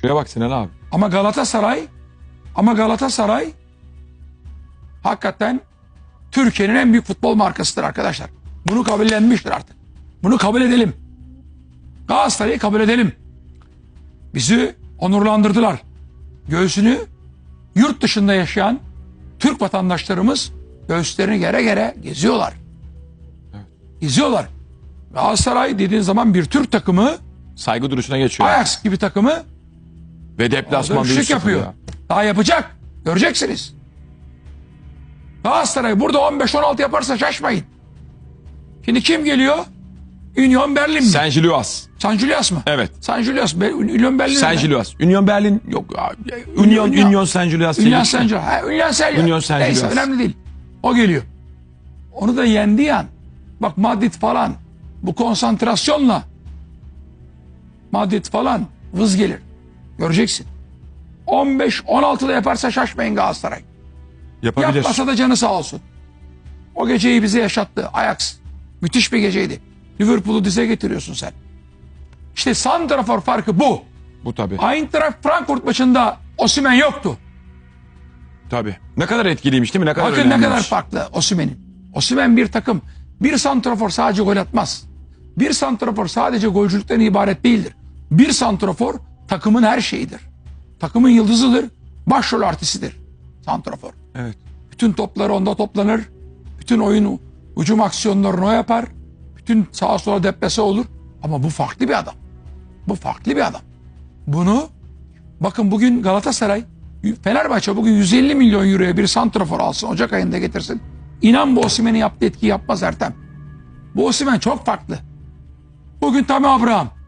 Şuraya bak Sinan abi. Ama Galatasaray ama Galatasaray hakikaten Türkiye'nin en büyük futbol markasıdır arkadaşlar. Bunu kabullenmiştir artık. Bunu kabul edelim. Galatasaray'ı kabul edelim. Bizi onurlandırdılar. Göğsünü yurt dışında yaşayan Türk vatandaşlarımız göğüslerini gere gere geziyorlar. Geziyorlar. Galatasaray dediğin zaman bir Türk takımı Saygı duruşuna geçiyor. Ajax gibi takımı Ve deplasmanda 3-0 yapıyor. ya. Daha yapacak. Göreceksiniz. Galatasaray burada 15-16 yaparsa şaşmayın. Şimdi kim geliyor? Union Berlin mi? San Julius mu? Evet. San Julius. Be- Union Berlin. Mi? Gilloas. Union Berlin yok. Union Union- Union. Union Julius. Ha, Union Julius. Union Saint Neyse Julius. önemli değil. O geliyor. Onu da yendiği an. Bak Madrid falan. Bu konsantrasyonla Madrid falan vız gelir. Göreceksin. 15-16'da yaparsa şaşmayın Galatasaray. Yapabilir. Yapmasa da canı sağ olsun. O geceyi bize yaşattı Ajax. Müthiş bir geceydi. Liverpool'u dize getiriyorsun sen. İşte santrafor farkı bu. Bu tabii. Eintracht Frankfurt maçında Osimhen yoktu. Tabii. Ne kadar etkiliymiş değil mi? Ne kadar Bakın ne kadar farklı Osimhen'in. Osimhen bir takım. Bir santrafor sadece gol atmaz. Bir santrafor sadece golcülükten ibaret değildir. Bir santrafor takımın her şeyidir. Takımın yıldızıdır. Başrol artistidir. Santrafor. Evet. Bütün topları onda toplanır. Bütün oyun hücum aksiyonlarını o yapar. Bütün sağa sola deplase olur. Ama bu farklı bir adam. Bu farklı bir adam. Bunu bakın bugün Galatasaray Fenerbahçe bugün 150 milyon euroya bir santrafor alsın. Ocak ayında getirsin. İnan bu Osimhen'in yaptığı etki yapmaz Ertem. Bu Osimhen çok farklı. Bugün Tammy Abraham.